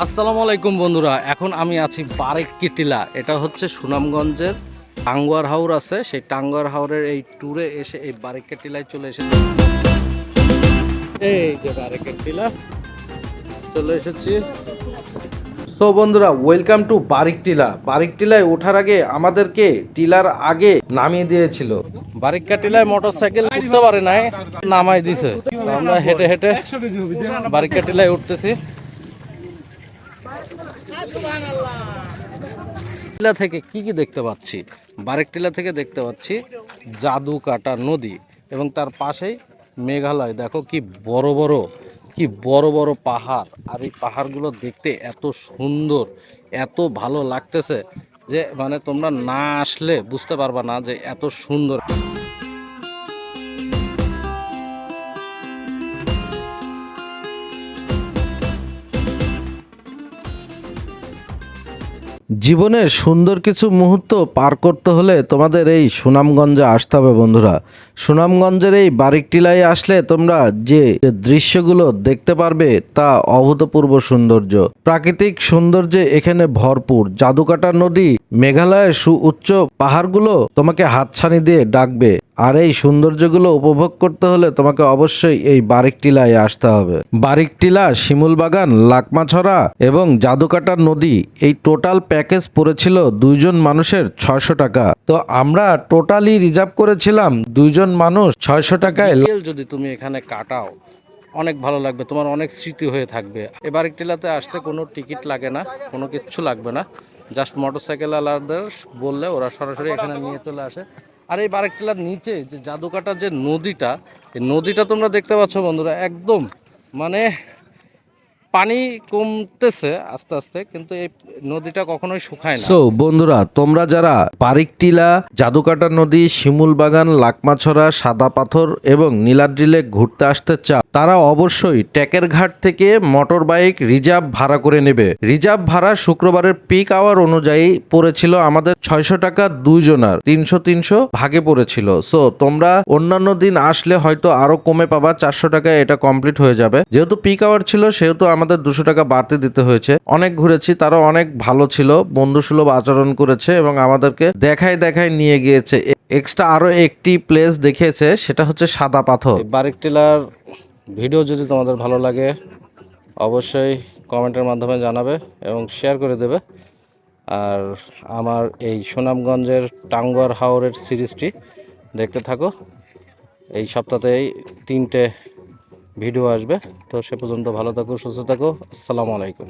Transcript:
আসসালামু আলাইকুম বন্ধুরা, এখন আমি আছি বারেক কিটিলা। এটা হচ্ছে সুনামগঞ্জের টাঙ্গুয়ার হাওর আছে। সেই টাঙ্গুয়ার হাওরের এই ট্যুরে এসে এই বারেক কিটিলায় চলে এসেছি। এই যে বারেক কিটিলা, চলে এসেছি। তো বন্ধুরা ওয়েলকাম টু বারিক টিলা বারিক টিলায় ওঠার আগে আমাদেরকে টিলার আগে নামিয়ে দিয়েছিল। বারিকা টিলায় মোটর সাইকেল উঠতে পারে নাই, নামাই দিছে। আমরা হেঁটে হেঁটে বারিকা টিলায় উঠতেছি। টিলা থেকে কি কি দেখতে পাচ্ছি? বারেক টিলা থেকে দেখতে পাচ্ছি জাদু কাটা নদী এবং তার পাশেই মেঘালয়। দেখো কি বড় বড়, কি বড় বড় পাহাড়। আর এই পাহাড়গুলো দেখতে এত সুন্দর, এত ভালো লাগতেছে যে মানে তোমরা না আসলে বুঝতে পারবা না যে এত সুন্দর। জীবনের সুন্দর কিছু মুহূর্ত পার করতে হলে তোমাদের এই সুনামগঞ্জে আসতে হবে বন্ধুরা। সুনামগঞ্জের এই বারিকটিলায় আসলে তোমরা যে দৃশ্যগুলো দেখতে পারবে তা অভূতপূর্ব সৌন্দর্য। প্রাকৃতিক সৌন্দর্যে এখানে ভরপুর। জাদুকাটা নদী, মেঘালয়ের সুউচ্চ পাহাড়গুলো তোমাকে হাতছানি দিয়ে ডাকবে। আর এই সৌন্দর্যগুলো উপভোগ করতে হলে তোমাকে অবশ্যই এই বারিকটিলায় আসতে হবে। বারিকটিলা শিমুল বাগান লাকমাছড়া এবং জাদুকাটার নদী এই টোটাল প্যাকেজ পড়েছিল দুইজন মানুষের ছয়শো টাকা। তো আমরা টোটালি রিজার্ভ করেছিলাম দুইজন মানুষ ছয়শো টাকায়। যদি তুমি এখানে কাটাও, অনেক ভালো লাগবে, তোমার অনেক স্মৃতি হয়ে থাকবে। এবার টিলাতে আসতে কোনো টিকিট লাগে না, কোনো কিচ্ছু লাগবে না। জাস্ট মোটরসাইকেল আলাদের বললে ওরা সরাসরি এখানে নিয়ে চলে আসে। আর এই বারেকটিলার নিচে যে জাদুকাটার যে নদীটা, এই নদীটা তোমরা দেখতে পাচ্ছ বন্ধুরা, একদম মানে পানি কমতেছে আস্তে আস্তে, কিন্তু এই নদীটা কখনোই শুকায় না। সো বন্ধুরা, তোমরা যারা বারিকটিলা, জাদুকাটা নদী শিমুল বাগান লাকমাছড়া, সাদা পাথর এবং নীলাদ্রিলে ঘুরতে আসতে চাও, তারা অবশ্যই ট্যাকের ঘাট থেকে মোটর বাইক রিজার্ভ ভাড়া করে নেবে। রিজার্ভ ভাড়া শুক্রবারের পিক আওয়ার অনুযায়ী পড়েছিল আমাদের ছয়শো টাকা দুইজনার, তিনশো তিনশো ভাগে পড়েছিল। সো তোমরা অন্যান্য দিন আসলে হয়তো আরও কমে পাবা, চারশো টাকায় এটা কমপ্লিট হয়ে যাবে। যেহেতু পিক আওয়ার ছিল, সেহেতু আমাদের দুশো টাকা বাড়তি দিতে হয়েছে। অনেক ঘুরেছি তারা অনেক ভালো ছিল বন্ধুসুলভ আচরণ করেছে এবং আমাদেরকে দেখায় দেখায় নিয়ে গিয়েছে। এক্সট্রা আরও একটি প্লেস দেখিয়েছে, সেটা হচ্ছে সাদা পাথর। বারিক টিলার ভিডিও যদি তোমাদের ভালো লাগে, অবশ্যই কমেন্টের মাধ্যমে জানাবে এবং শেয়ার করে দেবে। আর আমার এই সুনামগঞ্জের টাঙ্গুয়ার হাওরের সিরিজটি দেখতে থাকো। এই সপ্তাহতেই তিনটে ভিডিও আসবে। তো সে পর্যন্ত ভালো থাকো সুস্থ থাকো। আসসালামু আলাইকুম।